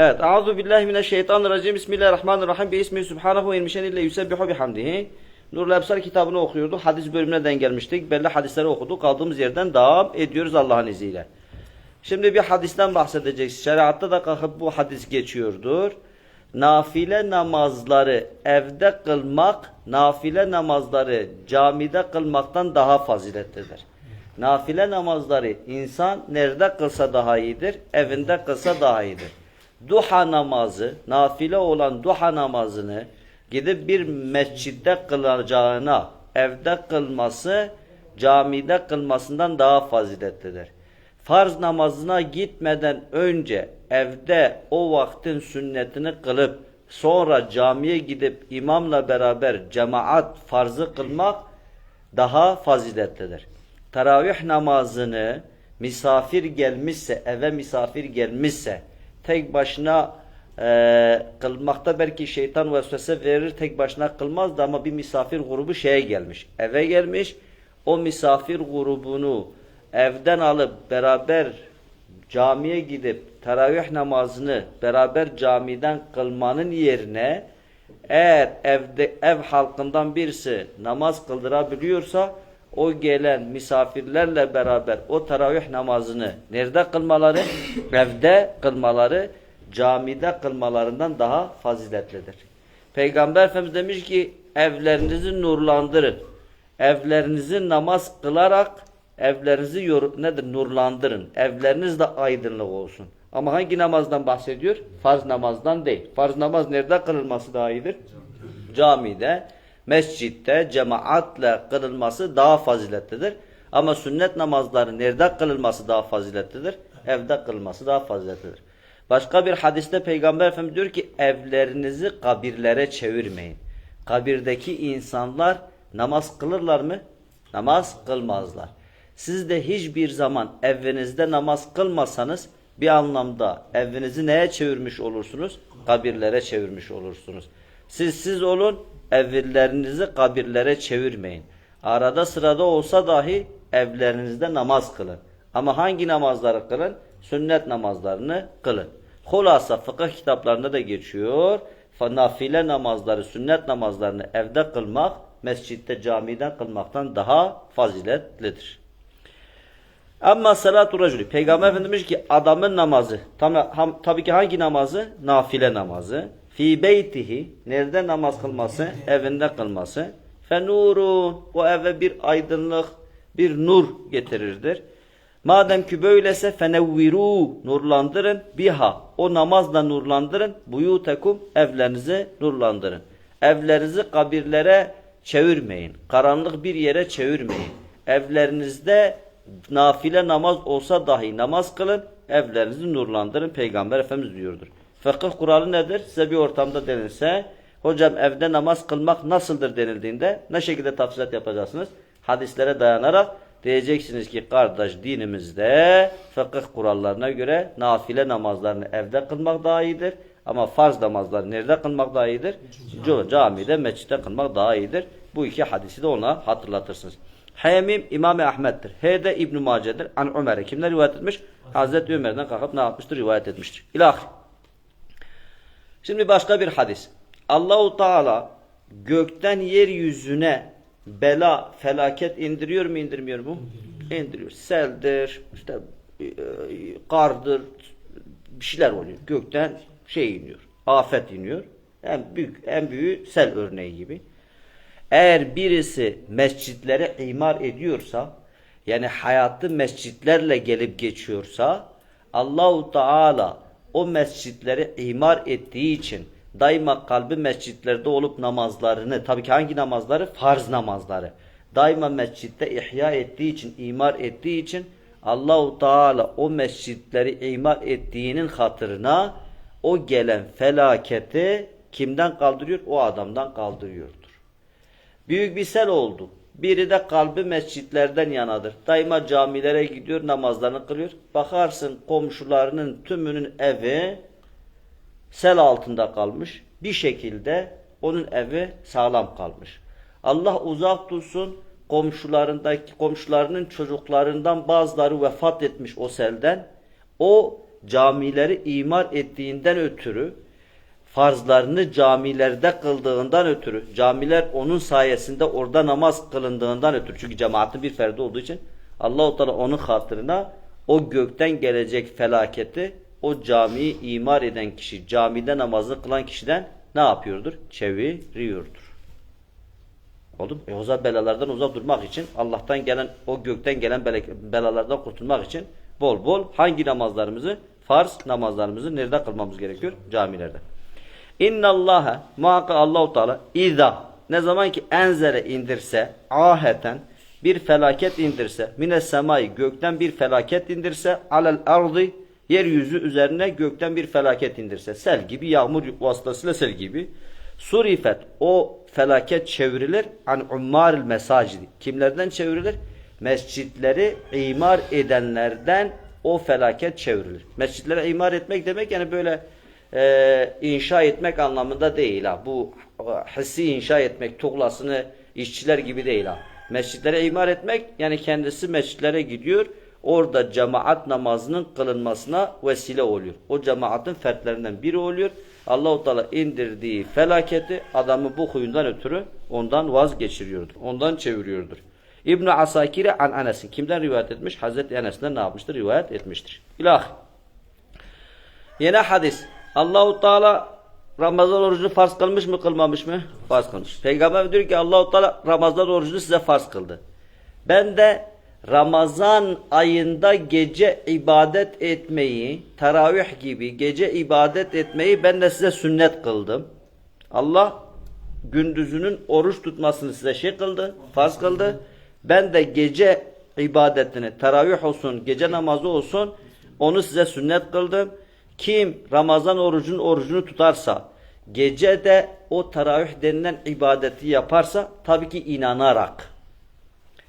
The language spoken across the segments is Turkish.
Evet. Euzu billahi mineşşeytanirracim. Bismillahirrahmanirrahim. Bi ismi subhanahu ve inmişenille yusebbihu bihamdihi. Nurul Ebsar kitabını okuyordu. Hadis bölümüne gelmiştik. Belli hadisleri okuduk. Kaldığımız yerden devam ediyoruz Allah'ın izniyle. Şimdi bir hadisten bahsedeceğiz. Şeriatta da kalkıp bu hadis geçiyordur. Nafile namazları evde kılmak, nafile namazları camide kılmaktan daha faziletlidir. Nafile namazları insan nerede kılsa daha iyidir, evinde kılsa daha iyidir. Duha namazı, nafile olan duha namazını gidip bir mescitte kılacağına evde kılması, camide kılmasından daha faziletlidir. Farz namazına gitmeden önce evde o vaktin sünnetini kılıp sonra camiye gidip imamla beraber cemaat farzı kılmak daha faziletlidir. Teravih namazını misafir gelmişse, eve misafir gelmişse tek başına e, kılmakta belki şeytan vesvese verir tek başına kılmazdı ama bir misafir grubu şeye gelmiş. Eve gelmiş. O misafir grubunu evden alıp beraber camiye gidip teravih namazını beraber camiden kılmanın yerine eğer evde ev halkından birisi namaz kıldırabiliyorsa o gelen misafirlerle beraber o teravih namazını nerede kılmaları? Evde kılmaları camide kılmalarından daha faziletlidir. Peygamber Efendimiz demiş ki evlerinizi nurlandırın. Evlerinizi namaz kılarak evlerinizi nedir nurlandırın. Evleriniz de aydınlık olsun. Ama hangi namazdan bahsediyor? Farz namazdan değil. Farz namaz nerede kılınması daha iyidir? Camide, mescitte, cemaatle kılınması daha faziletlidir. Ama sünnet namazları nerede kılınması daha faziletlidir? Evde kılınması daha faziletlidir. Başka bir hadiste Peygamber Efendimiz diyor ki evlerinizi kabirlere çevirmeyin. Kabirdeki insanlar namaz kılırlar mı? Namaz kılmazlar. Siz de hiçbir zaman evinizde namaz kılmasanız bir anlamda evinizi neye çevirmiş olursunuz? Kabirlere çevirmiş olursunuz. Siz siz olun, evlerinizi kabirlere çevirmeyin. Arada sırada olsa dahi evlerinizde namaz kılın. Ama hangi namazları kılın? Sünnet namazlarını kılın. Hulasa fıkıh kitaplarında da geçiyor. Nafile namazları, sünnet namazlarını evde kılmak, mescitte, camiden kılmaktan daha faziletlidir. Ama salatu racülü. Peygamber Efendimiz ki adamın namazı. Tam, tabii ki hangi namazı? Nafile namazı. Fi beytihi. Nerede namaz kılması? Evinde kılması. Fe nurun. O eve bir aydınlık, bir nur getirirdir. Madem ki böylese fenevviru nurlandırın biha. O namazla nurlandırın. Buyutekum evlerinizi nurlandırın. Evlerinizi kabirlere çevirmeyin. Karanlık bir yere çevirmeyin. Evlerinizde nafile namaz olsa dahi namaz kılın. Evlerinizi nurlandırın. Peygamber Efendimiz diyordur. Fıkıh kuralı nedir? Size bir ortamda denilse hocam evde namaz kılmak nasıldır denildiğinde ne şekilde tafsilat yapacaksınız? Hadislere dayanarak diyeceksiniz ki kardeş dinimizde fıkıh kurallarına göre nafile namazlarını evde kılmak daha iyidir. Ama farz namazları nerede kılmak daha iyidir? Cu- Camide, mescitte kılmak daha iyidir. Bu iki hadisi de ona hatırlatırsınız. Hemim İmam Ahmet'tir. H de İbn Mace'dir. An Ömer'e kimler rivayet etmiş? Hazreti Ömer'den kalkıp ne yapmıştır? Rivayet etmiştir. İlahi. Şimdi başka bir hadis. Allahu Teala gökten yeryüzüne bela, felaket indiriyor mu indirmiyor mu? İndiriyor. Seldir, işte e, kardır, bir şeyler oluyor. Gökten şey iniyor. Afet iniyor. En büyük en büyüğü sel örneği gibi. Eğer birisi mescitlere imar ediyorsa yani hayatı mescitlerle gelip geçiyorsa Allahu Teala o mescitleri imar ettiği için daima kalbi mescitlerde olup namazlarını tabii ki hangi namazları? Farz namazları. Daima mescitte ihya ettiği için, imar ettiği için Allahu Teala o mescitleri imar ettiğinin hatırına o gelen felaketi kimden kaldırıyor? O adamdan kaldırıyordur. Büyük bir sel oldu. Biri de kalbi mescitlerden yanadır. Daima camilere gidiyor, namazlarını kılıyor. Bakarsın komşularının tümünün evi sel altında kalmış. Bir şekilde onun evi sağlam kalmış. Allah uzak tutsun komşularındaki komşularının çocuklarından bazıları vefat etmiş o selden. O camileri imar ettiğinden ötürü farzlarını camilerde kıldığından ötürü camiler onun sayesinde orada namaz kılındığından ötürü çünkü cemaatin bir ferdi olduğu için Allahu Teala onun hatırına o gökten gelecek felaketi o camiyi imar eden kişi camide namazını kılan kişiden ne yapıyordur? Çeviriyordur. Oldu mu? E o zaman belalardan uzak durmak için Allah'tan gelen o gökten gelen bela- belalardan kurtulmak için bol bol hangi namazlarımızı farz namazlarımızı nerede kılmamız gerekiyor? Camilerde. İnna Allaha muhakkak Allahu Teala iza ne zaman ki enzere indirse aheten bir felaket indirse mines semai gökten bir felaket indirse alel ardı yeryüzü üzerine gökten bir felaket indirse sel gibi yağmur vasıtasıyla sel gibi surifet o felaket çevrilir an ummaril mesacidi. Kimlerden çevrilir? Mescitleri imar edenlerden o felaket çevrilir. Mescitlere imar etmek demek yani böyle e, inşa etmek anlamında değil ha. Bu e, hissi inşa etmek, tuğlasını işçiler gibi değil ha. Mescitlere imar etmek yani kendisi mescitlere gidiyor. Orada cemaat namazının kılınmasına vesile oluyor. O cemaatin fertlerinden biri oluyor. Allahu Teala indirdiği felaketi adamı bu huyundan ötürü ondan vazgeçiriyordur. Ondan çeviriyordur. İbn Asakire an Enes'in kimden rivayet etmiş? Hazreti Enes'ten ne yapmıştır? Rivayet etmiştir. İlahi. Yine hadis. Allahu Teala Ramazan orucunu farz kılmış mı kılmamış mı? Farz kılmış. Peygamber diyor ki Allahu Teala Ramazan orucunu size farz kıldı. Ben de Ramazan ayında gece ibadet etmeyi, teravih gibi gece ibadet etmeyi ben de size sünnet kıldım. Allah gündüzünün oruç tutmasını size şey kıldı, farz kıldı. Ben de gece ibadetini, teravih olsun, gece namazı olsun onu size sünnet kıldım. Kim Ramazan orucunun orucunu tutarsa, gece de o teravih denilen ibadeti yaparsa tabii ki inanarak.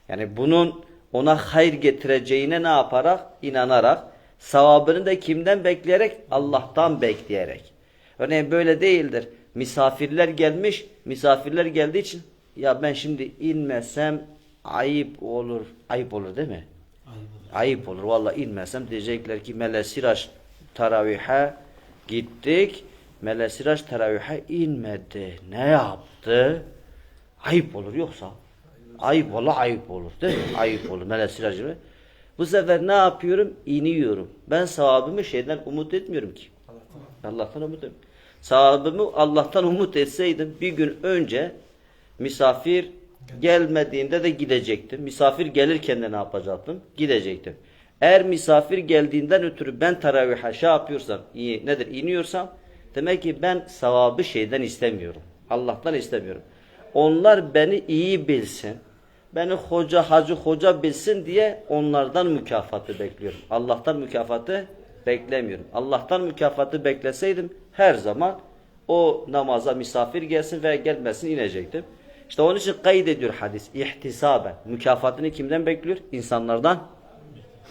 Yani bunun ona hayır getireceğine ne yaparak? İnanarak. Sevabını da kimden bekleyerek? Allah'tan bekleyerek. Örneğin böyle değildir. Misafirler gelmiş, misafirler geldiği için ya ben şimdi inmesem ayıp olur. Ayıp olur değil mi? Ayıp olur. Vallahi inmesem diyecekler ki Melesiraş taravihe gittik. Melesiraş taravihe inmedi. Ne yaptı? Ayıp olur yoksa. Ayıp olur, ayıp olur. Değil mi? Ayıp olur. Melesiraş gibi. Bu sefer ne yapıyorum? İniyorum. Ben sevabımı şeyden umut etmiyorum ki. Allah'tan umut etmiyorum. Sevabımı Allah'tan umut etseydim bir gün önce misafir gelmediğinde de gidecektim. Misafir gelirken de ne yapacaktım? Gidecektim. Eğer misafir geldiğinden ötürü ben teravihe şey yapıyorsam, iyi, nedir iniyorsam demek ki ben sevabı şeyden istemiyorum. Allah'tan istemiyorum. Onlar beni iyi bilsin, beni hoca hacı hoca bilsin diye onlardan mükafatı bekliyorum. Allah'tan mükafatı beklemiyorum. Allah'tan mükafatı bekleseydim her zaman o namaza misafir gelsin veya gelmesin inecektim. İşte onun için kaydediyor hadis. İhtisaben. Mükafatını kimden bekliyor? İnsanlardan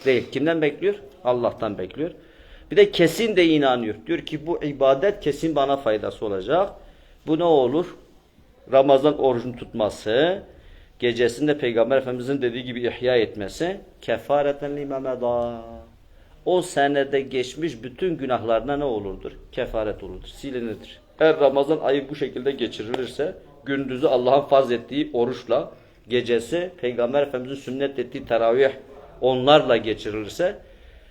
değil. Kimden bekliyor? Allah'tan bekliyor. Bir de kesin de inanıyor. Diyor ki bu ibadet kesin bana faydası olacak. Bu ne olur? Ramazan orucunu tutması, gecesinde Peygamber Efendimizin dediği gibi ihya etmesi, kefareten limemeda. O senede geçmiş bütün günahlarına ne olurdur? Kefaret olurdur, silinirdir. Eğer Ramazan ayı bu şekilde geçirilirse, gündüzü Allah'ın farz ettiği oruçla, gecesi Peygamber Efendimizin sünnet ettiği teravih onlarla geçirilirse,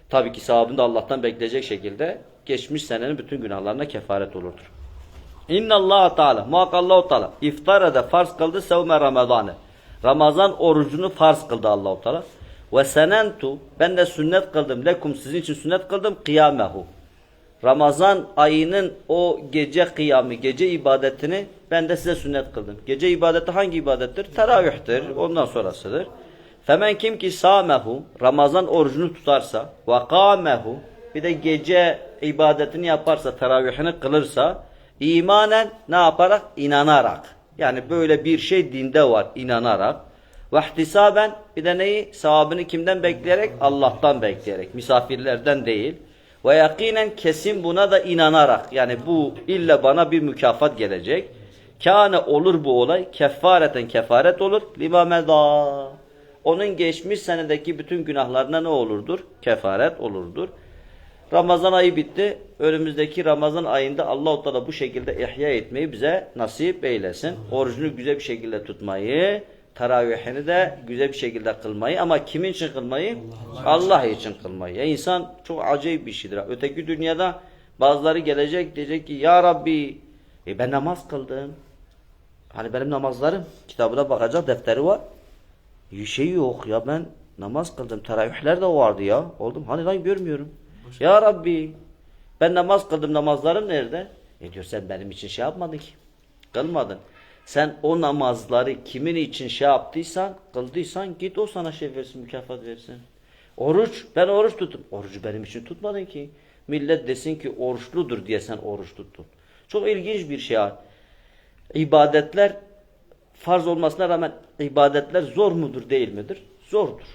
tabii ki sahabını da Allah'tan bekleyecek şekilde geçmiş senenin bütün günahlarına kefaret olurdur. İnna Allah Teala muhakkak Allahu Teala iftarada farz kıldı sevme Ramazan'ı. Ramazan orucunu farz kıldı Allahu Teala. Ve senentu ben de sünnet kıldım lekum sizin için sünnet kıldım kıyamehu. Ramazan ayının o gece kıyamı, gece ibadetini ben de size sünnet kıldım. Gece ibadeti hangi ibadettir? Teravihtir. Ondan sonrasıdır. Femen kim ki samehu Ramazan orucunu tutarsa ve kamehu bir de gece ibadetini yaparsa, teravihini kılırsa imanen ne yaparak? İnanarak. Yani böyle bir şey dinde var inanarak. Ve ihtisaben bir de neyi? Sevabını kimden bekleyerek? Allah'tan bekleyerek. Misafirlerden değil. Ve yakinen kesin buna da inanarak. Yani bu illa bana bir mükafat gelecek. Kâne olur bu olay. Kefareten kefaret olur. Lima meda. Onun geçmiş senedeki bütün günahlarına ne olurdur? Kefaret olurdur. Ramazan ayı bitti. Önümüzdeki Ramazan ayında Allah-u Teala bu şekilde ihya etmeyi bize nasip eylesin. Orucunu güzel bir şekilde tutmayı, teravihini de güzel bir şekilde kılmayı ama kimin için kılmayı? Allah, için kılmayı. Ya insan çok acayip bir şeydir. Öteki dünyada bazıları gelecek diyecek ki Ya Rabbi e ben namaz kıldım. Hani benim namazlarım kitabına bakacak defteri var. Bir şey yok ya ben namaz kıldım. Teravihler de vardı ya. Oldum. Hani lan görmüyorum. Ya Rabbi ben namaz kıldım. Namazlarım nerede? E diyor sen benim için şey yapmadın ki. Kılmadın. Sen o namazları kimin için şey yaptıysan, kıldıysan git o sana şey versin, mükafat versin. Oruç, ben oruç tuttum. Orucu benim için tutmadın ki. Millet desin ki oruçludur diye sen oruç tuttun. Çok ilginç bir şey. İbadetler farz olmasına rağmen ibadetler zor mudur değil midir? Zordur.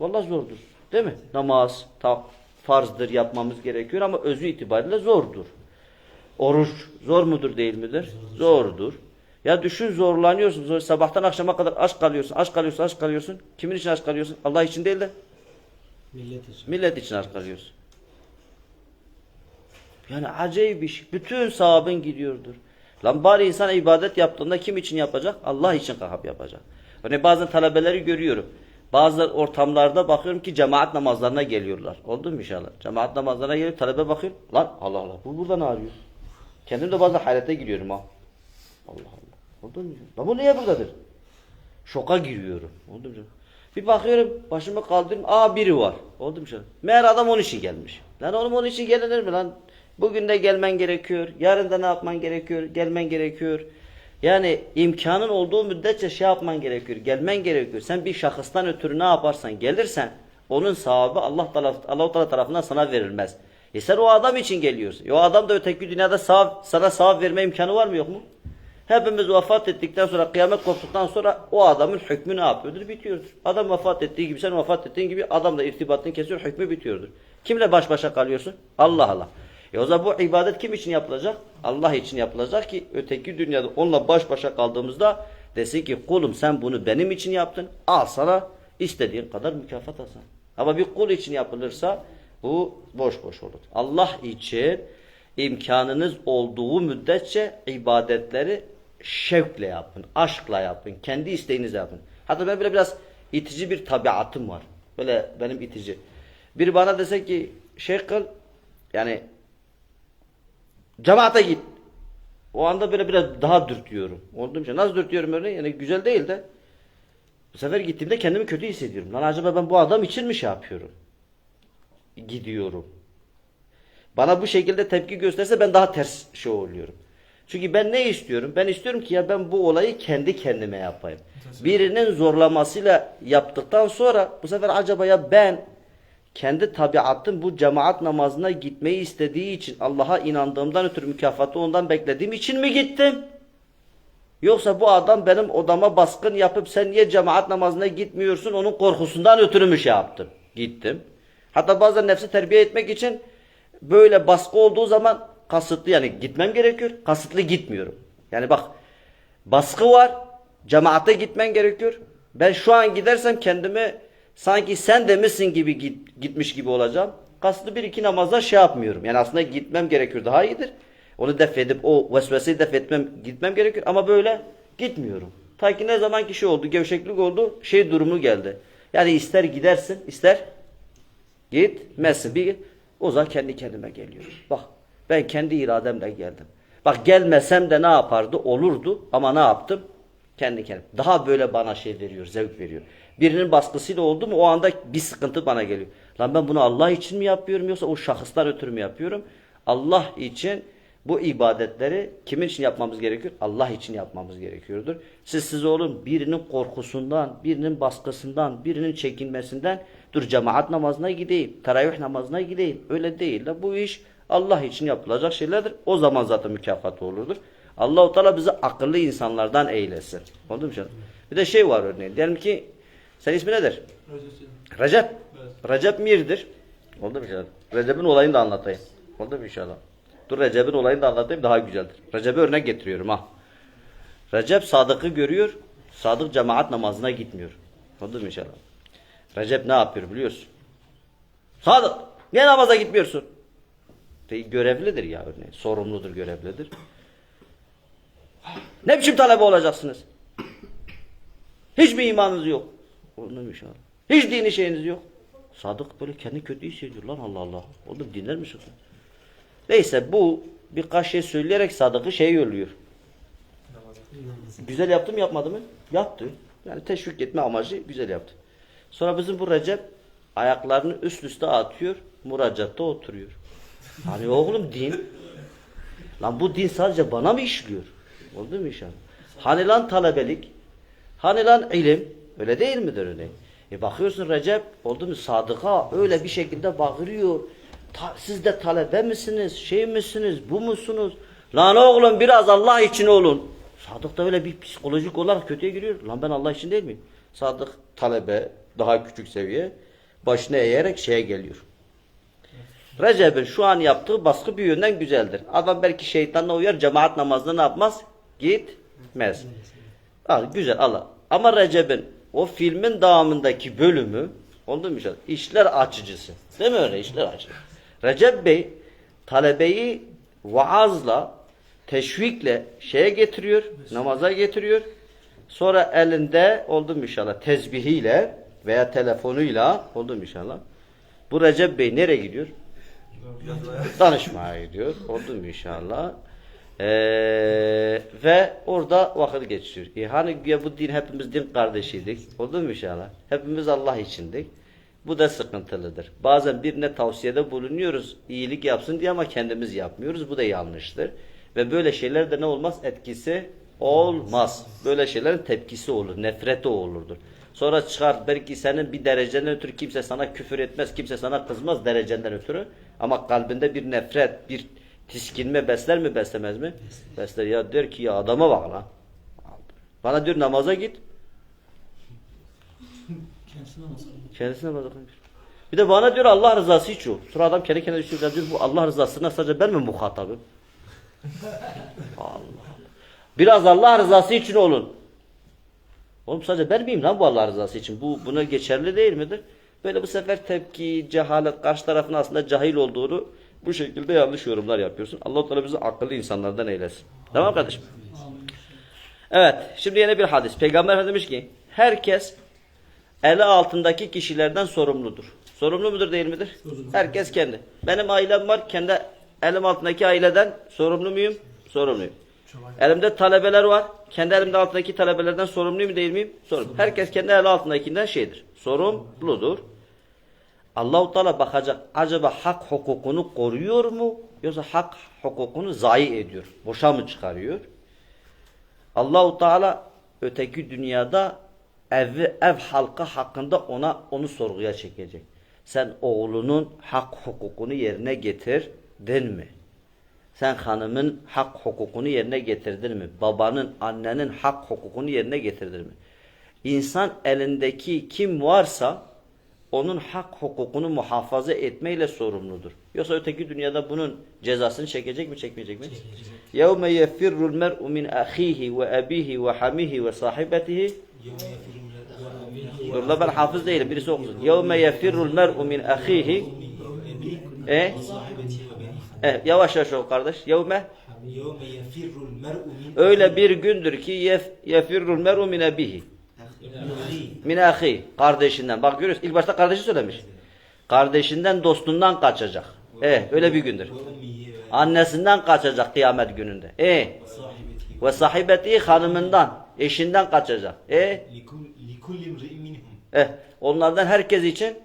Vallahi zordur. Değil mi? Namaz, tak, farzdır yapmamız gerekiyor ama özü itibariyle zordur. Oruç zor mudur değil midir? Zordur. Ya düşün zorlanıyorsun. Zor, sabahtan akşama kadar aç kalıyorsun. Aç kalıyorsun, aç kalıyorsun. Kimin için aç kalıyorsun? Allah için değil de Millet için. millet için aç kalıyorsun. Yani acayip bir şey. Bütün sahabın gidiyordur. Lan bari insan ibadet yaptığında kim için yapacak? Allah için kalkıp yapacak. Hani bazen talebeleri görüyorum. Bazı ortamlarda bakıyorum ki cemaat namazlarına geliyorlar. Oldu mu inşallah? Cemaat namazlarına gelip talebe bakıyor. Lan Allah Allah bu burada ne arıyor? Kendim de bazen hayrete giriyorum ha. Allah Allah. Oldu mu? Lan bu niye buradadır? Şoka giriyorum. Oldu mu? Bir bakıyorum başımı kaldırıyorum. Aa biri var. Oldu mu canım? Meğer adam onun için gelmiş. Lan oğlum onun için gelinir mi lan? Bugün de gelmen gerekiyor. Yarın da ne yapman gerekiyor? Gelmen gerekiyor. Yani imkanın olduğu müddetçe şey yapman gerekiyor. Gelmen gerekiyor. Sen bir şahıstan ötürü ne yaparsan gelirsen onun sahibi Allah taraf, Allah Teala tarafından sana verilmez. E sen o adam için geliyorsun. E o adam da öteki dünyada sağ, sana sağ verme imkanı var mı yok mu? Hepimiz vefat ettikten sonra kıyamet koptuktan sonra o adamın hükmü ne yapıyordur? Bitiyordur. Adam vefat ettiği gibi sen vefat ettiğin gibi adamla irtibatını kesiyor hükmü bitiyordur. Kimle baş başa kalıyorsun? Allah Allah. E o zaman bu ibadet kim için yapılacak? Allah için yapılacak ki öteki dünyada onunla baş başa kaldığımızda desin ki kulum sen bunu benim için yaptın. Al sana istediğin kadar mükafat alsan. Ama bir kul için yapılırsa bu boş boş olur. Allah için imkanınız olduğu müddetçe ibadetleri şevkle yapın, aşkla yapın, kendi isteğinizle yapın. Hatta ben böyle biraz itici bir tabiatım var. Böyle benim itici. Biri bana dese ki şey kıl, yani cemaate git. O anda böyle biraz daha dürtüyorum. Olduğum için. Nasıl dürtüyorum öyle? Yani güzel değil de. Bu sefer gittiğimde kendimi kötü hissediyorum. Lan acaba ben bu adam için mi şey yapıyorum? Gidiyorum. Bana bu şekilde tepki gösterse ben daha ters şey oluyorum. Çünkü ben ne istiyorum? Ben istiyorum ki ya ben bu olayı kendi kendime yapayım. Birinin zorlamasıyla yaptıktan sonra bu sefer acaba ya ben kendi tabiatım bu cemaat namazına gitmeyi istediği için Allah'a inandığımdan ötürü mükafatı ondan beklediğim için mi gittim? Yoksa bu adam benim odama baskın yapıp sen niye cemaat namazına gitmiyorsun onun korkusundan ötürü mü şey yaptım? Gittim. Hatta bazen nefsi terbiye etmek için böyle baskı olduğu zaman kasıtlı yani gitmem gerekiyor. Kasıtlı gitmiyorum. Yani bak baskı var. Cemaate gitmen gerekiyor. Ben şu an gidersem kendimi sanki sen de misin gibi git- gitmiş gibi olacağım. Kasıtlı bir iki namazda şey yapmıyorum. Yani aslında gitmem gerekiyor daha iyidir. Onu def edip o vesveseyi def etmem gitmem gerekiyor ama böyle gitmiyorum. Ta ki ne zaman ki şey oldu gevşeklik oldu şey durumu geldi. Yani ister gidersin ister gitmezsin. Bir o zaman kendi kendime geliyorum. Bak ben kendi irademle geldim. Bak gelmesem de ne yapardı? Olurdu ama ne yaptım? Kendi kendim. Daha böyle bana şey veriyor, zevk veriyor. Birinin baskısıyla oldu mu o anda bir sıkıntı bana geliyor. Lan ben bunu Allah için mi yapıyorum yoksa o şahıslar ötürü mü yapıyorum? Allah için bu ibadetleri kimin için yapmamız gerekiyor? Allah için yapmamız gerekiyordur. Siz siz olun birinin korkusundan, birinin baskısından, birinin çekinmesinden dur cemaat namazına gideyim, teravih namazına gideyim. Öyle değil de bu iş Allah için yapılacak şeylerdir. O zaman zaten mükafatı olurdur. Allahu Teala bizi akıllı insanlardan eylesin. Oldu mu canım? Bir de şey var örneğin. Diyelim ki senin ismi nedir? Recep. Recep Mir'dir. Oldu mu inşallah? Recep'in olayını da anlatayım. Oldu mu inşallah? Dur Recep'in olayını da anlatayım daha güzeldir. Recep'e örnek getiriyorum ha. Recep Sadık'ı görüyor. Sadık cemaat namazına gitmiyor. Oldu mu inşallah? Recep ne yapıyor biliyorsun? Sadık niye namaza gitmiyorsun? Görevlidir ya örneğin. Sorumludur, görevlidir. Ne biçim talebe olacaksınız? Hiç mi imanınız yok? Ondan inşallah. Hiç dini şeyiniz yok. Sadık böyle kendi kötü hissediyor lan Allah Allah. Oğlum dinler misin? Neyse bu birkaç şey söyleyerek Sadık'ı şey yolluyor. Güzel yaptı mı yapmadı mı? Yaptı. Yani teşvik etme amacı güzel yaptı. Sonra bizim bu Recep ayaklarını üst üste atıyor. Muraccatta oturuyor. Hani oğlum din. Lan bu din sadece bana mı işliyor? Oldu mu inşallah? Hani lan talebelik? Hani lan ilim? Öyle değil midir öyle? E bakıyorsun Recep oldu mu Sadık'a öyle bir şekilde bağırıyor. Ta- siz de talebe misiniz? Şey misiniz? Bu musunuz? Lan oğlum biraz Allah için olun. Sadık da öyle bir psikolojik olarak kötüye giriyor. Lan ben Allah için değil miyim? Sadık talebe daha küçük seviye başına eğerek şeye geliyor. Recep'in şu an yaptığı baskı bir yönden güzeldir. Adam belki şeytanla uyar, cemaat namazını ne yapmaz? Gitmez. Al, güzel Allah. Ama Recep'in o filmin devamındaki bölümü oldu mu inşallah? İşler açıcısı. Değil mi öyle? İşler açıcı. Recep Bey talebeyi vaazla, teşvikle şeye getiriyor, namaza getiriyor. Sonra elinde oldu mu inşallah tezbihiyle veya telefonuyla oldu mu inşallah? Bu Recep Bey nereye gidiyor? Danışmaya gidiyor. Oldu mu inşallah? Ee, ve orada vakit geçiriyor. E hani ya bu din hepimiz din kardeşiydik. Oldu mu inşallah? Hepimiz Allah içindik. Bu da sıkıntılıdır. Bazen birine tavsiyede bulunuyoruz iyilik yapsın diye ama kendimiz yapmıyoruz. Bu da yanlıştır. Ve böyle şeyler de ne olmaz? Etkisi olmaz. Böyle şeylerin tepkisi olur. Nefreti olurdur. Sonra çıkar belki senin bir derecenden ötürü kimse sana küfür etmez, kimse sana kızmaz derecenden ötürü. Ama kalbinde bir nefret, bir tiskinme besler mi beslemez mi? Besler. Ya der ki ya adama bak lan. Bana diyor namaza git. Kendisine? Kendisine bak. Bir de bana diyor Allah rızası için. Sonra adam kendi kendine düşünüyor. Diyor bu Allah rızasına sadece ben mi muhatabım? Allah. Biraz Allah rızası için olun. Oğlum sadece ben miyim lan bu Allah rızası için? Bu buna geçerli değil midir? Böyle bu sefer tepki, cehalet, karşı tarafın aslında cahil olduğunu bu şekilde yanlış yorumlar yapıyorsun. Allah Teala bizi akıllı insanlardan eylesin. Tamam kardeşim? Evet, şimdi yine bir hadis. Peygamber Efendimiz demiş ki, herkes eli altındaki kişilerden sorumludur. Sorumlu mudur değil midir? Herkes kendi. Benim ailem var, kendi elim altındaki aileden sorumlu muyum? Sorumluyum. Elimde talebeler var. Kendi elimde altındaki talebelerden sorumluyum değil miyim? Sorumlu. Herkes kendi eli altındakinden şeydir. Sorumludur. Allahu Teala bakacak. Acaba hak hukukunu koruyor mu? Yoksa hak hukukunu zayi ediyor. Boşa mı çıkarıyor? Allahu Teala öteki dünyada ev, ev halkı hakkında ona onu sorguya çekecek. Sen oğlunun hak hukukunu yerine getirdin mi? Sen hanımın hak hukukunu yerine getirdin mi? Babanın, annenin hak hukukunu yerine getirdin mi? İnsan elindeki kim varsa onun hak hukukunu muhafaza etmeyle sorumludur. Yoksa öteki dünyada bunun cezasını çekecek mi, çekmeyecek mi? يَوْمَ يَفِرُّ الْمَرْءُ مِنْ أَخِيهِ وَأَبِيهِ وَحَمِهِ وَصَاحِبَتِهِ Dur la ben hafız değilim. Birisi okusun. يَوْمَ يَفِرُّ الْمَرْءُ مِنْ أَخِيهِ E? Evet, yavaş yavaş ol kardeş. Yevme يَوْمَ يَفِرُّ الْمَرْءُ مِنْ öyle bir gündür ki yef, yefirrul mer'u min ebihi. Minahi. Kardeşinden. Bak görüyoruz. İlk başta kardeşi söylemiş. Kardeşinden, dostundan kaçacak. E, öyle bir gündür. Annesinden kaçacak kıyamet gününde. E. Ve sahibeti hanımından, eşinden kaçacak. E. Eh, onlardan herkes için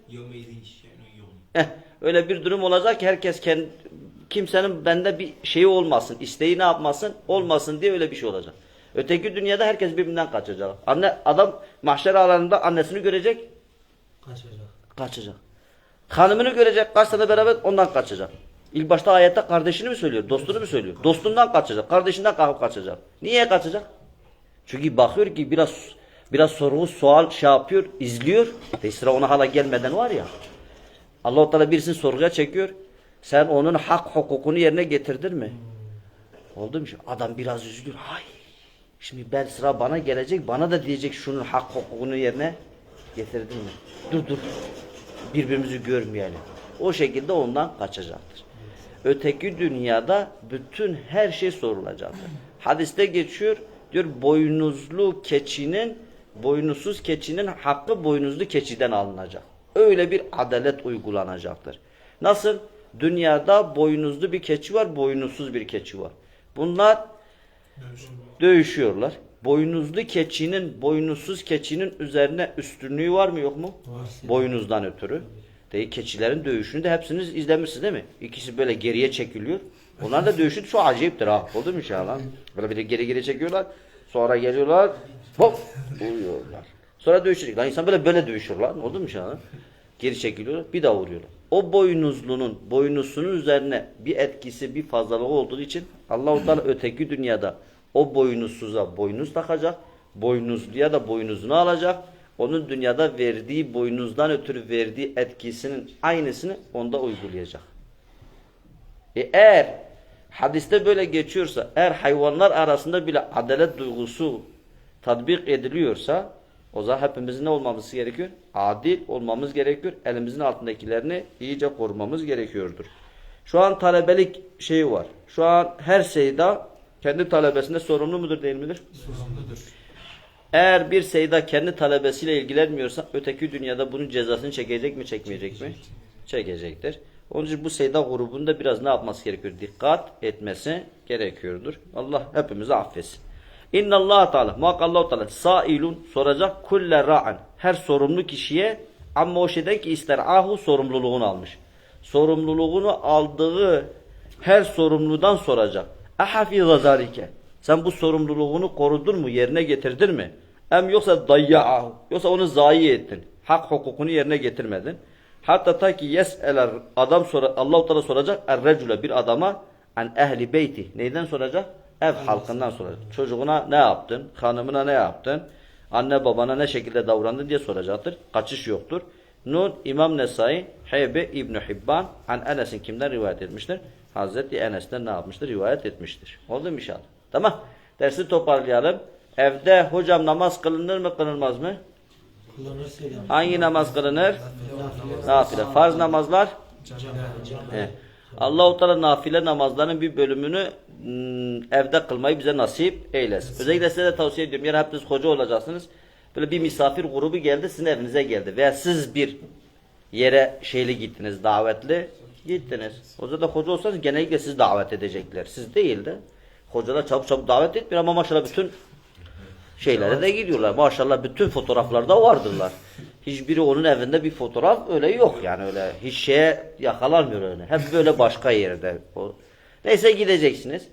eh, öyle bir durum olacak ki herkes kendi, kimsenin bende bir şeyi olmasın, isteği ne yapmasın, olmasın diye öyle bir şey olacak. Öteki dünyada herkes birbirinden kaçacak. Anne, adam mahşer alanında annesini görecek, Kaçacak. kaçacak. Hanımını görecek, kaç sene beraber ondan kaçacak. İlk başta ayette kardeşini mi söylüyor, dostunu mu söylüyor? Dostundan kaçacak, kardeşinden kalkıp kaçacak. Niye kaçacak? Çünkü bakıyor ki biraz biraz sorgu sual şey yapıyor, izliyor. İşte sıra ona hala gelmeden var ya. Allah-u Teala birisini sorguya çekiyor. Sen onun hak hukukunu yerine getirdin mi? Oldu mu? Adam biraz üzülür. Hay. Şimdi ben sıra bana gelecek. Bana da diyecek şunun hak hukukunu yerine getirdin mi? Dur dur. Birbirimizi görmeyelim. O şekilde ondan kaçacaktır. öteki dünyada bütün her şey sorulacaktır. Hadiste geçiyor diyor boynuzlu keçinin boynuzsuz keçinin hakkı boynuzlu keçiden alınacak. Öyle bir adalet uygulanacaktır. Nasıl? Dünyada boynuzlu bir keçi var, boynuzsuz bir keçi var. Bunlar dövüşüyorlar. Boynuzlu keçinin, boynuzsuz keçinin üzerine üstünlüğü var mı yok mu? Var. Boynuzdan ötürü. Değil, keçilerin dövüşünü de hepsiniz izlemişsiniz değil mi? İkisi böyle geriye çekiliyor. Onlar da dövüşü çok acayiptir ha. Oldu mu inşallah? Böyle bir de geri geri çekiyorlar. Sonra geliyorlar. Hop! Vuruyorlar. Sonra dövüşecek. Lan insan böyle böyle dövüşüyor lan. Oldu mu inşallah? Geri çekiliyorlar. Bir daha vuruyorlar. O boynuzlunun, boynuzsunun üzerine bir etkisi, bir fazlalığı olduğu için Allah-u Teala öteki dünyada o boynuzsuza boynuz takacak. Boynuzluya da boynuzunu alacak. Onun dünyada verdiği boynuzdan ötürü verdiği etkisinin aynısını onda uygulayacak. E eğer hadiste böyle geçiyorsa, eğer hayvanlar arasında bile adalet duygusu tatbik ediliyorsa, o zaman hepimizin ne olmamız gerekiyor? Adil olmamız gerekiyor. Elimizin altındakilerini iyice korumamız gerekiyordur. Şu an talebelik şeyi var. Şu an her seyda kendi talebesinde sorumlu mudur değil midir? Sorumludur. Eğer bir seyda kendi talebesiyle ilgilenmiyorsa öteki dünyada bunun cezasını çekecek mi çekmeyecek mi? Çekecektir. Onun için bu seyda grubunda biraz ne yapması gerekiyor? Dikkat etmesi gerekiyordur. Allah hepimizi affetsin. İnna Allah Teala muhakkak Allah Teala sailun soracak kulle ra'an her sorumlu kişiye ama o şeyden ki ister ahu sorumluluğunu almış. Sorumluluğunu aldığı her sorumludan soracak. Ahafiza zalike. Sen bu sorumluluğunu korudun mu? Yerine getirdin mi? Em yoksa dayya'ahu. Yoksa onu zayi ettin. Hak hukukunu yerine getirmedin. Hatta ta ki yes'eler adam sonra Allah-u Teala soracak er bir adama an ehli beyti. Neyden soracak? Ev halkından soracak. Çocuğuna ne yaptın? Hanımına ne yaptın? Anne babana ne şekilde davrandın diye soracaktır. Kaçış yoktur. Nun İmam Nesai Heybe İbn Hibban an Enes'in kimden rivayet etmiştir? Hazreti Enes'ten ne yapmıştır? Rivayet etmiştir. Oldu mu inşallah? Tamam. Dersi toparlayalım. Evde hocam namaz kılınır mı kılınmaz mı? Yani. Hangi namaz kılınır? Nafile. Farz namazlar? Evet. Allah-u Teala nafile namazların bir bölümünü hmm, evde kılmayı bize nasip eylesin. Özellikle size de tavsiye ediyorum. Yarın hepiniz hoca olacaksınız. Böyle bir misafir grubu geldi sizin evinize geldi. Veya siz bir yere şeyli gittiniz davetli gittiniz. O zaman da hoca olsanız genellikle siz davet edecekler. Siz değil de hocalar çabuk çabuk davet etmiyor ama maşallah bütün şeylere de gidiyorlar. Maşallah bütün fotoğraflarda vardırlar. Hiçbiri onun evinde bir fotoğraf öyle yok yani öyle hiç şeye yakalanmıyor öyle. Hep böyle başka yerde. Neyse gideceksiniz.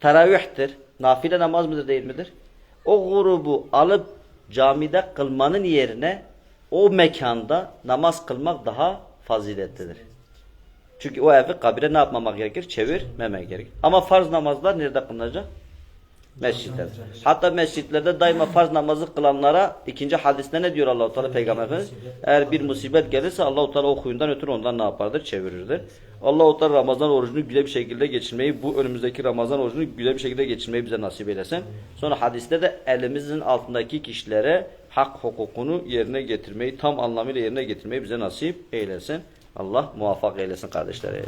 Teravihtir. Nafile namaz mıdır değil midir? O grubu alıp camide kılmanın yerine o mekanda namaz kılmak daha faziletlidir. Çünkü o evi kabire ne yapmamak gerekir? Çevirmemek gerekir. Ama farz namazlar nerede kılınacak? Mescitlerde. Hatta mescitlerde daima farz namazı kılanlara ikinci hadiste ne diyor Allah-u Teala Peygamber? Eğer bir musibet gelirse Allah-u Teala o huyundan ötürü ondan ne yapardır? Çevirirdir. Allah-u Teala Ramazan orucunu güzel bir şekilde geçirmeyi, bu önümüzdeki Ramazan orucunu güzel bir şekilde geçirmeyi bize nasip eylesin. Sonra hadiste de elimizin altındaki kişilere hak hukukunu yerine getirmeyi, tam anlamıyla yerine getirmeyi bize nasip eylesin. Allah muvaffak eylesin kardeşlerim.